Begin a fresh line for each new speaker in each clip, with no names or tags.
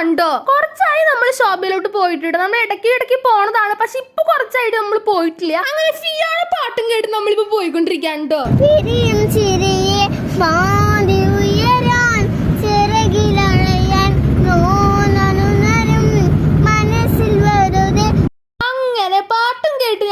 പോവാണ്ടോ കുറച്ചായി നമ്മൾ ഷോപ്പിലോട്ട് പോയിട്ടുണ്ട്. നമ്മൾ ഇടയ്ക്ക് ഇടയ്ക്ക് പോണതാണ്. പക്ഷെ ഇപ്പൊ കുറച്ചായിട്ട് നമ്മൾ പോയിട്ടില്ല. അങ്ങനെ ഫിയാണ് പാട്ടും കേട്ട് നമ്മളിപ്പോ പോയിക്കൊണ്ടിരിക്കാണ്ടോ
ചിരിയെ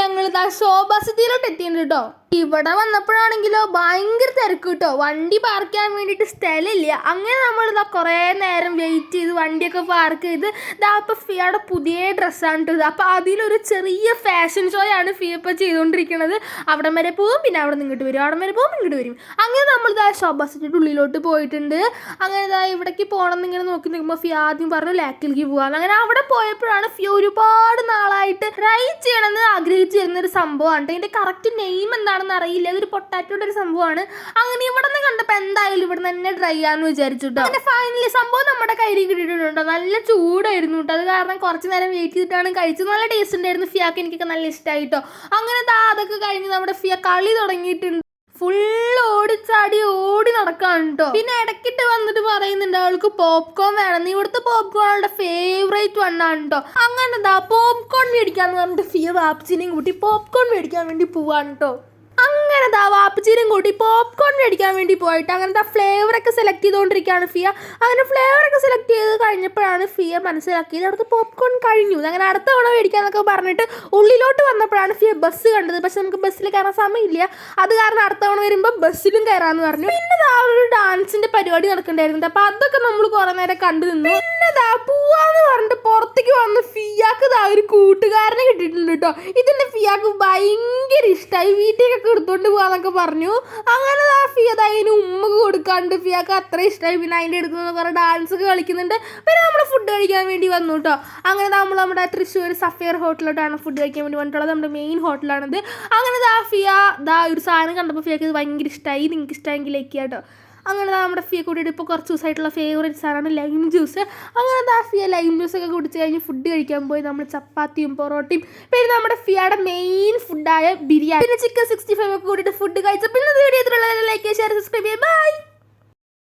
ഞങ്ങൾ ഇതാ ശോഭാസിറ്റിയിലോട്ട് എത്തിയിട്ടുണ്ട് കേട്ടോ ഇവിടെ വന്നപ്പോഴാണെങ്കിലോ ഭയങ്കര തിരക്ക് കേട്ടോ വണ്ടി പാർക്ക് ചെയ്യാൻ വേണ്ടിയിട്ട് സ്ഥലമില്ല. അങ്ങനെ നമ്മൾ ഇതാ കുറേ നേരം വെയിറ്റ് ചെയ്ത് വണ്ടിയൊക്കെ പാർക്ക് ചെയ്ത് ഇതാ ഇപ്പൊ ഫിയയുടെ പുതിയ ഡ്രസ്സാണ് കേട്ടോ ഇത്. അപ്പോൾ അതിലൊരു ചെറിയ ഫാഷൻ ഷോ ആണ് ഫിയ ഇപ്പോൾ ചെയ്തുകൊണ്ടിരിക്കുന്നത് അവിടം വരെ പോകും പിന്നെ അവിടെ നിന്ന് വരും. അവിടം വരെ പോകും ഇങ്ങോട്ട് വരും. അങ്ങനെ നമ്മൾ ഇതാ ശോഭാസിറ്റിയുടെ ഉള്ളിലോട്ട് പോയിട്ടുണ്ട്. അങ്ങനെ ഇതാ ഇവിടേക്ക് പോകണം എന്നിങ്ങനെ നോക്കി നിൽക്കുമ്പോൾ ഫിയ ആദ്യം പറഞ്ഞു ലാക്കിലേക്ക് പോകാം അങ്ങനെ അവിടെ പോയപ്പോഴാണ് ഫിയ ഒരുപാട് നാളായിട്ട് ട്രൈ ചെയ്യണമെന്ന് ആഗ്രഹിച്ചു വരുന്ന ഒരു സംഭവമാണ്. ഇതിന്റെ കറക്റ്റ് നെയിം എന്താണെന്ന് അറിയില്ല. ഇതൊരു പൊട്ടാറ്റോയുടെ ഒരു സംഭവമാണ്. അങ്ങനെ ഇവിടെ നിന്ന് കണ്ടപ്പോൾ എന്തായാലും ഇവിടെ തന്നെ ഡ്രൈ ആണെന്ന് വിചാരിച്ചു കേട്ടോ അങ്ങനെ ഫൈനലി സംഭവം നമ്മുടെ കയ്യിൽ കിട്ടിയിട്ടുണ്ടോ നല്ല ചൂടായിരുന്നു കേട്ടോ അത് കാരണം കുറച്ച് നേരം വെയിറ്റ് ചെയ്തിട്ടാണ് കഴിച്ചത്. നല്ല ടേസ്റ്റ് ഉണ്ടായിരുന്നു. ഫിയാക്ക് എനിക്കൊക്കെ നല്ല ഇഷ്ടമായി കേട്ടോ അങ്ങനെ അതൊക്കെ കഴിഞ്ഞ് നമ്മുടെ ഫിയ കളി തുടങ്ങിയിട്ടുണ്ട്. ഫുൾ ഓടിച്ചാടി ഓടി നടക്കാണ് കേട്ടോ പിന്നെ ഇടക്കിട്ട് വന്നിട്ട് പറയുന്നുണ്ട് അവൾക്ക് പോപ്കോൺ വേണം. ഇവിടുത്തെ പോപ്കോൺ അവളുടെ ഫേവറേറ്റ് വണ്ണാണ് കേട്ടോ അങ്ങനെ ദാ പോപ്കോൺ മേടിക്കാന്ന് പറഞ്ഞിട്ട് ഫിയർ വാപ്സിനെയും കൂട്ടി പോപ്കോൺ മേടിക്കാൻ വേണ്ടി പോവാണ് കേട്ടോ അങ്ങനെ ദാ വാപ്പച്ചീനും കൂട്ടി പോപ്കോൺ മേടിക്കാൻ വേണ്ടി പോയിട്ട് അങ്ങനത്തെ ഫ്ലേവറൊക്കെ സെലക്ട് ചെയ്തുകൊണ്ടിരിക്കുകയാണ് ഫിയ. അങ്ങനെ ഫ്ലേവർ ഒക്കെ സെലക്ട് ചെയ്ത് കഴിഞ്ഞപ്പോഴാണ് ഫിയ മനസ്സിലാക്കിയത് അവിടുത്തെ പോപ്കോൺ കഴിഞ്ഞു. അങ്ങനെ അടുത്ത തവണ മേടിക്കാന്നൊക്കെ പറഞ്ഞിട്ട് ഉള്ളിലോട്ട് വന്നപ്പോഴാണ് ഫിയ ബസ് കണ്ടത്. പക്ഷെ നമുക്ക് ബസ്സിൽ കയറാൻ സമയമില്ല. അത് കാരണം അടുത്ത തവണ വരുമ്പോൾ ബസ്സിലും കയറാമെന്ന് പറഞ്ഞു. പിന്നെ ദാ ഒരു ഡാൻസിന്റെ പരിപാടി നടക്കണ്ടായിരുന്നു അപ്പോൾ അതൊക്കെ നമ്മൾ കുറേ നേരം കണ്ടു നിന്നു. പിന്നെ പൂവാന്ന് പറഞ്ഞിട്ട് പുറത്തേക്ക് വന്ന് ഫിയാക്ക് ഇതാ ഒരു കൂട്ടുകാരനെ കിട്ടിയിട്ടുണ്ട് കേട്ടോ. ഇതിന്റെ ഫിയാക്ക് ഭയങ്കര ഇഷ്ടമായി വീട്ടിലേക്കൊക്കെ എടുത്തോണ്ട് പോവാന്നൊക്കെ പറഞ്ഞു. അങ്ങനെ ആ ഫിയ ദാ അതിന് ഉമ്മക്ക് കൊടുക്കാണ്ട് ഫിയാക്ക് അത്ര ഇഷ്ടമായി പിന്നെ അതിന്റെ അടുത്ത് കുറേ ഡാൻസ് ഒക്കെ കളിക്കുന്നുണ്ട്. പിന്നെ നമ്മൾ ഫുഡ് കഴിക്കാൻ വേണ്ടി വന്നു കേട്ടോ. അങ്ങനെ നമ്മൾ നമ്മുടെ തൃശ്ശൂർ സഫയർ ഹോട്ടലോട്ടാണ് ഫുഡ് കഴിക്കാൻ വേണ്ടി വന്നിട്ടുള്ളത്. നമ്മുടെ മെയിൻ ഹോട്ടലാണിത്. അങ്ങനെ ദാ ഫിയ ദാ ഒരു സാധനം കണ്ടപ്പോൾ ഫിയാക്ക് ഇത് ഭയങ്കര ഇഷ്ടമായി നിങ്ങൾക്ക് ഇഷ്ടമെങ്കിൽ ലൈക്ക് കേട്ടോ അങ്ങനെ നമ്മുടെ ഫിയ കൂട്ടിയിട്ട് ഇപ്പോൾ കുറച്ച് ദിവസമായിട്ടുള്ള ഫേവറേറ്റ് സാധനമാണ് ലൈം ജ്യൂസ് അങ്ങനെ ദാ ഫിയ ലൈം ജ്യൂസ് ഒക്കെ കുടിച്ച് കഴിഞ്ഞ് ഫുഡ് കഴിക്കാൻ പോയി. നമ്മൾ ചപ്പാത്തിയും പൊറോട്ടയും. പിന്നെ നമ്മുടെ ഫിയയുടെ മെയിൻ ഫുഡായ ബിരിയാണി. പിന്നെ ചിക്കൻ സിക്സ്റ്റി ഫൈവ് ഒക്കെ കൂട്ടിയിട്ട് ഫുഡ് കഴിച്ചു. പിന്നെ വീഡിയോ ലൈക്ക് ഷെയർ സബ്സ്ക്രൈബ് ചെയ്യുക ബൈ